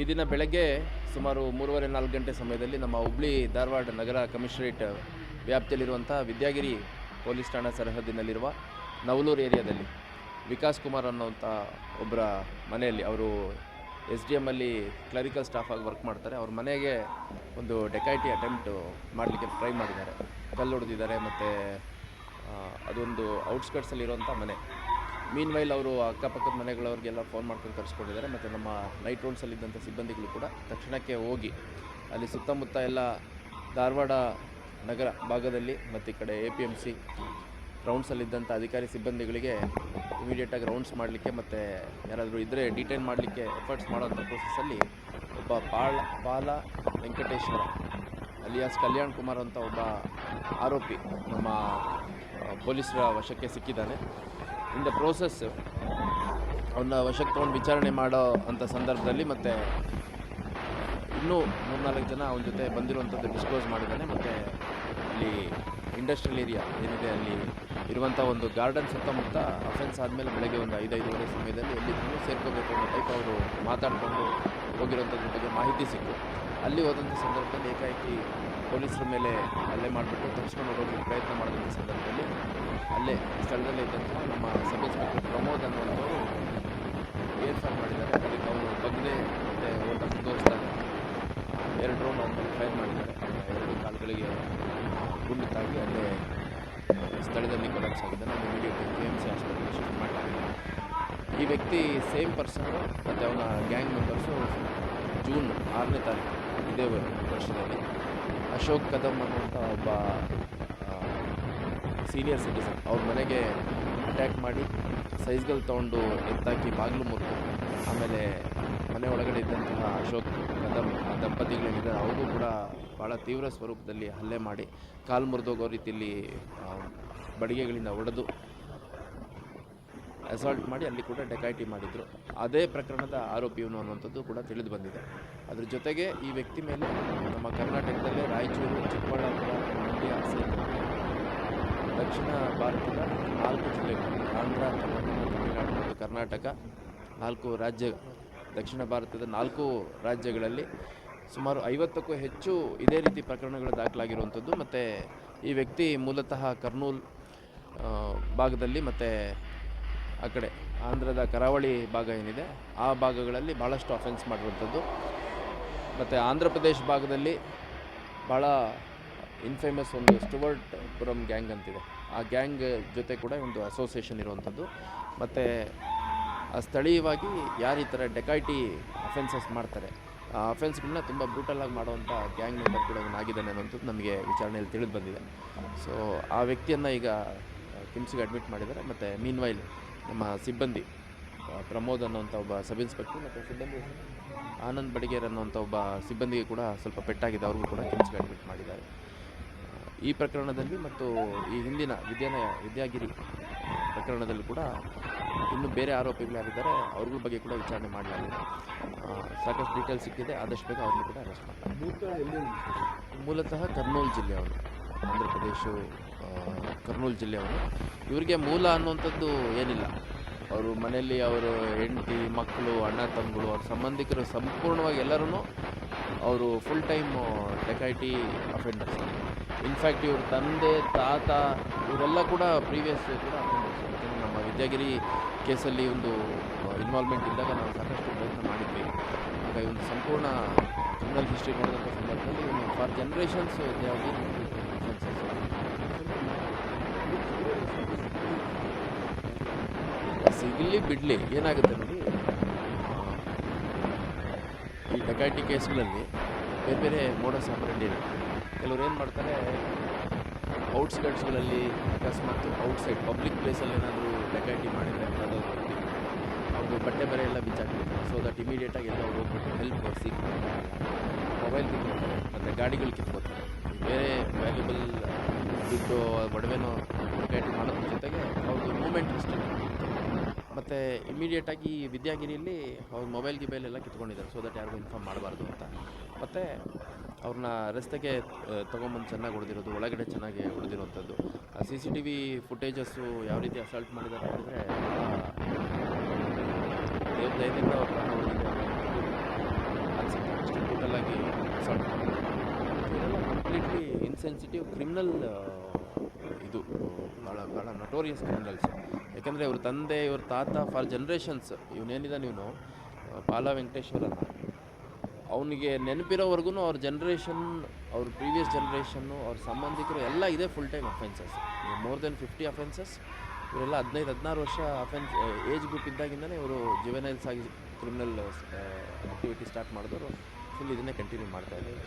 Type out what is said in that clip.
ಈ ದಿನ ಬೆಳಗ್ಗೆ ಸುಮಾರು ಮೂರುವರೆ ನಾಲ್ಕು ಗಂಟೆ ಸಮಯದಲ್ಲಿ ನಮ್ಮ ಹುಬ್ಳಿ ಧಾರವಾಡ ನಗರ ಕಮಿಷನರೇಟ್ ವ್ಯಾಪ್ತಿಯಲ್ಲಿರುವಂಥ ವಿದ್ಯಾಗಿರಿ ಪೊಲೀಸ್ ಠಾಣಾ ಸರಹದ್ದಿನಲ್ಲಿರುವ ನವಲೂರು ಏರಿಯಾದಲ್ಲಿ ವಿಕಾಸ್ ಕುಮಾರ್ ಅನ್ನೋಂಥ ಒಬ್ಬರ ಮನೆಯಲ್ಲಿ ಅವರು ಎಸ್ ಡಿ ಎಮ್ಮಲ್ಲಿ ಕ್ಲರಿಕಲ್ ಸ್ಟಾಫಾಗಿ ವರ್ಕ್ ಮಾಡ್ತಾರೆ. ಅವ್ರ ಮನೆಗೆ ಒಂದು ಡೆಕೈಟಿ ಅಟೆಂಪ್ಟು ಮಾಡಲಿಕ್ಕೆ ಟ್ರೈ ಮಾಡಿದ್ದಾರೆ. ಕಲ್ಲು ಹೊಡೆದಿದ್ದಾರೆ ಮತ್ತು ಅದೊಂದು ಔಟ್ಸ್ಕರ್ಟ್ಸಲ್ಲಿರುವಂಥ ಮನೆ. ಮೀನ್ ವೈಲ್ ಅವರು ಅಕ್ಕಪಕ್ಕದ ಮನೆಗಳವ್ರಿಗೆಲ್ಲ ಫೋನ್ ಮಾಡ್ಕೊಂಡು ಕರೆಸ್ಕೊಂಡಿದ್ದಾರೆ. ಮತ್ತು ನಮ್ಮ ನೈಟ್ ರೌಂಡ್ಸಲ್ಲಿದ್ದಂಥ ಸಿಬ್ಬಂದಿಗಳು ಕೂಡ ತಕ್ಷಣಕ್ಕೆ ಹೋಗಿ ಅಲ್ಲಿ ಸುತ್ತಮುತ್ತ ಎಲ್ಲ ಧಾರವಾಡ ನಗರ ಭಾಗದಲ್ಲಿ ಮತ್ತು ಈ ಕಡೆ ಎ ಪಿ ಎಂ ಸಿ ರೌಂಡ್ಸಲ್ಲಿದ್ದಂಥ ಅಧಿಕಾರಿ ಸಿಬ್ಬಂದಿಗಳಿಗೆ ಇಮಿಡಿಯೇಟಾಗಿ ರೌಂಡ್ಸ್ ಮಾಡಲಿಕ್ಕೆ ಮತ್ತು ಯಾರಾದರೂ ಇದ್ದರೆ ಡಿಟೈನ್ ಮಾಡಲಿಕ್ಕೆ ಎಫರ್ಟ್ಸ್ ಮಾಡೋಂಥ ಪ್ರೋಸೆಸ್ಸಲ್ಲಿ ಒಬ್ಬ ಪಾಳ, ಪಾಲ ವೆಂಕಟೇಶ್ವರ, ಅಲಿಯಾಸ್ ಕಲ್ಯಾಣ್ ಕುಮಾರ್ ಅಂತ ಒಬ್ಬ ಆರೋಪಿ ನಮ್ಮ ಪೊಲೀಸರ ವಶಕ್ಕೆ ಸಿಕ್ಕಿದ್ದಾನೆ. In the process. ಅವನ್ನ ವಶಕ್ಕೆ ತಗೊಂಡು ವಿಚಾರಣೆ ಮಾಡೋ ಅಂಥ ಸಂದರ್ಭದಲ್ಲಿ ಮತ್ತು ಇನ್ನೂ ಮೂರ್ನಾಲ್ಕು ಜನ ಅವನ ಜೊತೆ ಬಂದಿರುವಂಥದ್ದು ಡಿಸ್ಕ್ಲೋಸ್ ಮಾಡಿದ್ದಾನೆ. ಮತ್ತು ಅಲ್ಲಿ ಇಂಡಸ್ಟ್ರಿಯಲ್ ಏರಿಯಾ ಏನಿದೆ, ಅಲ್ಲಿ ಇರುವಂಥ ಒಂದು ಗಾರ್ಡನ್ ಸುತ್ತಮುತ್ತ ಅಫೆನ್ಸ್ ಆದಮೇಲೆ ಬೆಳಗ್ಗೆ ಒಂದು ಐದು ಐದೂವರೆ ಸಮಯದಲ್ಲಿ ತುಂಬ ಸೇರ್ಕೋಬೇಕು ಅನ್ನೋ ಟೈಪ್ ಅವರು ಮಾತಾಡಿಕೊಂಡು ಹೋಗಿರೋಂಥದ್ರ ಬಗ್ಗೆ ಮಾಹಿತಿ ಸಿಕ್ಕು ಅಲ್ಲಿ ಹೋದಂಥ ಸಂದರ್ಭದಲ್ಲಿ ಏಕಾಏಕಿ ಪೊಲೀಸರ ಮೇಲೆ ಹಲ್ಲೆ ಮಾಡಿಬಿಟ್ಟು ತಪ್ಪಿಸ್ಕೊಂಡು ಹೋಗೋಕ್ಕೆ ಪ್ರಯತ್ನ ಮಾಡಿದಂಥ ಸಂದರ್ಭದಲ್ಲಿ ಅಲ್ಲೇ ಸ್ಥಳದಲ್ಲೇ ಇದ್ದಂಥ ನಮ್ಮ ಸಬ್ ಇನ್ಸ್ಪೆಕ್ಟರ್ ಪ್ರಮೋದ್ ಅನ್ನುವಂಥವರು ಏರ್ ಫೈರ್ ಮಾಡಿದ್ದಾರೆ ಅದಕ್ಕೆ ಅವರು ಬಗ್ನೆ ಮತ್ತು ಓಟ ಮುಂದುವರಿಸ್ತಾರೆ ಎರಡು ರೌಂಡ್ ಆದಮೇಲೆ ಫೈರ್ ಮಾಡಿದ್ದಾರೆ. ಎರಡು ಕಾಲುಗಳಿಗೆ ಗುಂಡು ತಾಗಿ ಅಲ್ಲೇ ಸ್ಥಳದಲ್ಲಿ ಕೊಲಾಪ್ಸ್ ಆಗಿದೆ. ನಾವು ಇಮಿಡಿಯೇಟ್ ಕೆ ಎಂ ಸಿ ಆಸ್ಪತ್ರೆಗೆ ಶಿಫ್ಟ್ ಮಾಡಲಾಗಿದೆ ಈ ವ್ಯಕ್ತಿ ಸೇಮ್ ಪರ್ಸನ್ ಮತ್ತು ಅವನ ಗ್ಯಾಂಗ್ ಮೆಂಬರ್ಸು ಜೂನ್ ಆರನೇ ತಾರೀಕು, ಇದೇ ವರ್ಷದಲ್ಲಿ ಅಶೋಕ್ ಕದಮ್ ಅನ್ನುವಂಥ ಒಬ್ಬ ಸೀನಿಯರ್ ಸಿಟಿಸನ್ ಅವ್ರ ಮನೆಗೆ ಅಟ್ಯಾಕ್ ಮಾಡಿ, ಸೈಜ್ಗಳು ತೊಗೊಂಡು ಎತ್ತಾಕಿ ಬಾಗಿಲು ಮುರಿದು, ಆಮೇಲೆ ಮನೆ ಒಳಗಡೆ ಇದ್ದಂತಹ ಅಶೋಕ್ ಕದಂ ದಂಪತಿಗಳೇನಿದ್ದಾರೆ ಅವರು ಕೂಡ ಭಾಳ ತೀವ್ರ ಸ್ವರೂಪದಲ್ಲಿ ಹಲ್ಲೆ ಮಾಡಿ ಕಾಲು ಮುರಿದೋಗೋ ರೀತಿಯಲ್ಲಿ ಬಡಿಗೆಗಳಿಂದ ಹೊಡೆದು ಅಸಾಲ್ಟ್ ಮಾಡಿ ಅಲ್ಲಿ ಕೂಡ ಡೆಕಾಯಿಟಿ ಮಾಡಿದರು. ಅದೇ ಪ್ರಕರಣದ ಆರೋಪಿ ಇವನು ಅನ್ನುವಂಥದ್ದು ಕೂಡ ತಿಳಿದು ಬಂದಿದೆ. ಅದ್ರ ಜೊತೆಗೆ ಈ ವ್ಯಕ್ತಿ ಮೇಲೆ ನಮ್ಮ ಕರ್ನಾಟಕದಲ್ಲೇ ರಾಯಚೂರು, ಚಿಕ್ಕಬಳ್ಳಾಪುರ, ಮಂಡ್ಯ ಸೇರಿದಂತೆ ದಕ್ಷಿಣ ಭಾರತದ ನಾಲ್ಕು ಜಿಲ್ಲೆಗಳು, ಆಂಧ್ರ ತಮಿಳುನಾಡು ಮತ್ತು ಕರ್ನಾಟಕ ನಾಲ್ಕು ರಾಜ್ಯ ದಕ್ಷಿಣ ಭಾರತದ ನಾಲ್ಕು ರಾಜ್ಯಗಳಲ್ಲಿ ಸುಮಾರು ಐವತ್ತಕ್ಕೂ ಹೆಚ್ಚು ಇದೇ ರೀತಿ ಪ್ರಕರಣಗಳು ದಾಖಲಾಗಿರುವಂಥದ್ದು. ಮತ್ತು ಈ ವ್ಯಕ್ತಿ ಮೂಲತಃ ಕರ್ನೂಲ್ ಭಾಗದಲ್ಲಿ ಮತ್ತು ಆ ಕಡೆ ಆಂಧ್ರದ ಕರಾವಳಿ ಭಾಗ ಏನಿದೆ, ಆ ಭಾಗಗಳಲ್ಲಿ ಭಾಳಷ್ಟು ಅಫೆನ್ಸ್ ಮಾಡಿರುವಂಥದ್ದು. ಮತ್ತು ಆಂಧ್ರ ಪ್ರದೇಶ ಭಾಗದಲ್ಲಿ ಭಾಳ ಇನ್ಫೇಮಸ್ ಒಂದು ಸ್ಟುವರ್ಟ್ ಪುರಂ ಗ್ಯಾಂಗ್ ಅಂತಿದೆ. ಆ ಗ್ಯಾಂಗ್ ಜೊತೆ ಕೂಡ ಒಂದು ಅಸೋಸಿಯೇಷನ್ ಇರುವಂಥದ್ದು. ಮತ್ತು ಸ್ಥಳೀಯವಾಗಿ ಯಾರು ಈ ಥರ ಡೆಕಾಯ್ಟಿ ಅಫೆನ್ಸಸ್ ಮಾಡ್ತಾರೆ? ಆ ಅಫೆನ್ಸ್ಗಳನ್ನ ತುಂಬ ಬ್ರೂಟಲ್ಲಾಗಿ ಮಾಡುವಂಥ ಗ್ಯಾಂಗ್ ಮೆಂಬರ್ ಕೂಡ ಆಗಿದ್ದಾನೆ ಅನ್ನೋಂಥದ್ದು ನಮಗೆ ವಿಚಾರಣೆಯಲ್ಲಿ ತಿಳಿದು ಬಂದಿದೆ. ಸೊ ಆ ವ್ಯಕ್ತಿಯನ್ನು ಈಗ ಕಿಮ್ಸ್ಗೆ ಅಡ್ಮಿಟ್ ಮಾಡಿದ್ದಾರೆ. ಮತ್ತು ಮೀನ್ ವೈಲ್ ನಮ್ಮ ಸಿಬ್ಬಂದಿ ಪ್ರಮೋದ್ ಅನ್ನೋಂಥ ಒಬ್ಬ ಸಬ್ ಇನ್ಸ್ಪೆಕ್ಟರ್ ಮತ್ತು ಸಿಬ್ಬಂದಿ ಆನಂದ್ ಬಡಿಗೇರ್ ಅನ್ನೋಂಥ ಒಬ್ಬ ಸಿಬ್ಬಂದಿಗೆ ಕೂಡ ಸ್ವಲ್ಪ ಪೆಟ್ಟಾಗಿದೆ. ಅವ್ರಿಗೂ ಕೂಡ ಕಿಮ್ಸ್ಗೆ ಅಡ್ಮಿಟ್ ಮಾಡಿದ್ದಾರೆ. ಈ ಪ್ರಕರಣದಲ್ಲಿ ಮತ್ತು ಈ ಹಿಂದಿನ ವಿದ್ಯಾನಯ, ವಿದ್ಯಾಗಿರಿ ಪ್ರಕರಣದಲ್ಲಿ ಕೂಡ ಇನ್ನು ಬೇರೆ ಆರೋಪಿಗಳು ಯಾರಿದ್ದಾರೆ ಅವ್ರಗಳ ಬಗ್ಗೆ ಕೂಡ ವಿಚಾರಣೆ ಮಾಡಲಾಗಿದೆ. ಸಾಕಷ್ಟು ಡೀಟೇಲ್ಸ್ ಸಿಕ್ಕಿದೆ, ಆದಷ್ಟು ಬೇಗ ಅವ್ರನ್ನೂ ಕೂಡ ಅರೆಸ್ಟ್ ಮಾಡ್ತಾರೆ. ಮೂಲತಃ ಕರ್ನೂಲ್ ಜಿಲ್ಲೆಯವರು ಆಂಧ್ರ ಪ್ರದೇಶ ಕರ್ನೂಲ್ ಜಿಲ್ಲೆಯವರು ಇವರಿಗೆ ಮೂಲ ಅನ್ನುವಂಥದ್ದು ಏನಿಲ್ಲ. ಅವರು ಮನೆಯಲ್ಲಿ ಅವರು ಹೆಂಡತಿ, ಮಕ್ಕಳು, ಅಣ್ಣ, ತಮ್ಮಗಳು, ಅವ್ರ ಸಂಬಂಧಿಕರು ಸಂಪೂರ್ಣವಾಗಿ ಎಲ್ಲರೂ ಅವರು full time dacoity offenders in fact ಇವರು ತಂದೆ, ತಾತ ಇವರೆಲ್ಲ ಕೂಡ ಪ್ರೀವಿಯಸ್ ಕೂಡ ನಮ್ಮ ವಿದ್ಯಾಗಿರಿ ಕೇಸಲ್ಲಿ ಒಂದು ಇನ್ವಾಲ್ವ್ಮೆಂಟ್ ಇದ್ದಾಗ ನಾವು ಸಾಕಷ್ಟು ಪ್ರಯತ್ನ ಮಾಡಿದ್ವಿ. ಆಗ ಈ ಒಂದು ಸಂಪೂರ್ಣ ಕ್ರಿಮಿನಲ್ ಹಿಸ್ಟ್ರಿ ನೋಡಿದಂಥ ಸಂದರ್ಭದಲ್ಲಿ ಇವನು ಫಾರ್ ಜನ್ರೇಷನ್ಸ್ ಯಾವುದು ಸಿಗಲಿ ಬಿಡಲಿ, ಏನಾಗುತ್ತೆ ನೋಡಿ? ಈ ಡಕಾಯಿಟಿ ಕೇಸ್ಗಳಲ್ಲಿ ಬೇರೆ ಬೇರೆ ಮೋಡಸ್ ಆಪರೇಟ್ ಇರುತ್ತೆ ಕೆಲವ್ರು ಏನು ಮಾಡ್ತಾರೆ ಔಟ್ಸ್ಕರ್ಟ್ಸ್ಗಳಲ್ಲಿ ಅಕಸ್ಮಾತ್ ಔಟ್ಸೈಡ್ ಪಬ್ಲಿಕ್ ಪ್ಲೇಸಲ್ಲಿ ಏನಾದರೂ ಡೆಕೈಟಿ ಮಾಡಿದರೆ ವ್ಯಕ್ತಿ ಅವ್ರದ್ದು ಬಟ್ಟೆ ಬರೆ ಎಲ್ಲ ಬಿಚ್ಚಾಕ್ಬಿಡ್ತಾರೆ. ಸೊ ದಟ್ ಇಮಿಡಿಯೇಟಾಗಿ ಎಲ್ಲ ಹೋಗ್ಬಿಟ್ಟು ಹೆಲ್ಪ್ ಸೀಕ್ ಮೊಬೈಲ್ ಕಿತ್ಕೋತಾರೆ ಮತ್ತು ಗಾಡಿಗಳು ಕಿತ್ಕೋತಾರೆ ಬೇರೆ ವ್ಯಾಲ್ಯೂಬಲ್ ದುಡ್ಡು, ಒಡವೆನೋ ಡೆಕೈಟಿ ಮಾಡೋದ್ರ ಜೊತೆಗೆ ಅವ್ರದ್ದು ಮೂಮೆಂಟ್ ಹಿಸ್ಟ್ರಿ ಮತ್ತು ಇಮಿಡಿಯೇಟಾಗಿ ವಿದ್ಯಾಗಿರಿಯಲ್ಲಿ ಅವ್ರ ಮೊಬೈಲ್ ಗಿಬೈಲ್ ಎಲ್ಲ ಕಿತ್ಕೊಂಡಿದ್ದಾರೆ. ಸೊ ದಟ್ ಯಾರಿಗೂ ಇನ್ಫಾರ್ಮ್ ಮಾಡಬಾರ್ದು ಅಂತ. ಮತ್ತು ಅವ್ರನ್ನ ರಸ್ತೆಗೆ ತೊಗೊಂಬಂದು ಚೆನ್ನಾಗಿ ಹೊಡೆದಿರೋದು, ಒಳಗಡೆ ಚೆನ್ನಾಗಿ ಹೊಡೆದಿರೋವಂಥದ್ದು ಆ C C T V footages ಯಾವ ರೀತಿ ಅಸಾಲ್ಟ್ ಮಾಡಿದ್ದಾರೆ ಅಂದರೆ ದೇವ್ರ ದಯದಿಂದ ಅವ್ರ ಪ್ರಾಣ ಅನ್ನೋವಂಥದ್ದು ಅಸಾಲ್ಟ್ ಇವರೆಲ್ಲ ಕಂಪ್ಲೀಟ್ಲಿ ಇನ್ಸೆನ್ಸಿಟಿವ್ ಕ್ರಿಮಿನಲ್ ಇದು ಭಾಳ ಭಾಳ ನಟೋರಿಯಸ್ ಕ್ರಿಮಿನಲ್ಸ್ ಯಾಕಂದರೆ ಇವ್ರ ತಂದೆ, ಇವ್ರ ತಾತ ಫಾರ್ ಜನ್ರೇಷನ್ಸ್ ಇವನೇನಿದ್ದಾನೆ ಇವನು ವೆಂಕಟೇಶ್ವರ ವೆಂಕಟೇಶ್ವರನ ಅವನಿಗೆ ನೆನಪಿರೋವರೆಗೂ ಅವ್ರ ಜನ್ರೇಷನ್ ಅವ್ರ ಪ್ರೀವಿಯಸ್ ಜನ್ರೇಷನ್ನು ಅವ್ರ ಸಂಬಂಧಿಕರು ಎಲ್ಲ ಇದೆ full time offences more than fifty offences ಇವರೆಲ್ಲ ಹದಿನೈದು, ಹದಿನಾರು ವರ್ಷ ಅಫೆನ್ಸ್ ಏಜ್ ಗ್ರೂಪ್ ಇದ್ದಾಗಿಂದನೇ ಇವರು ಜುವೆನೈಲ್ಸ್ ಆಗಿ ಕ್ರಿಮಿನಲ್ ಆ್ಯಕ್ಟಿವಿಟಿ ಸ್ಟಾರ್ಟ್ ಮಾಡಿದವರು. ಫುಲ್ ಇದನ್ನೇ ಕಂಟಿನ್ಯೂ ಮಾಡ್ತಾ ಇದ್ದಾರೆ.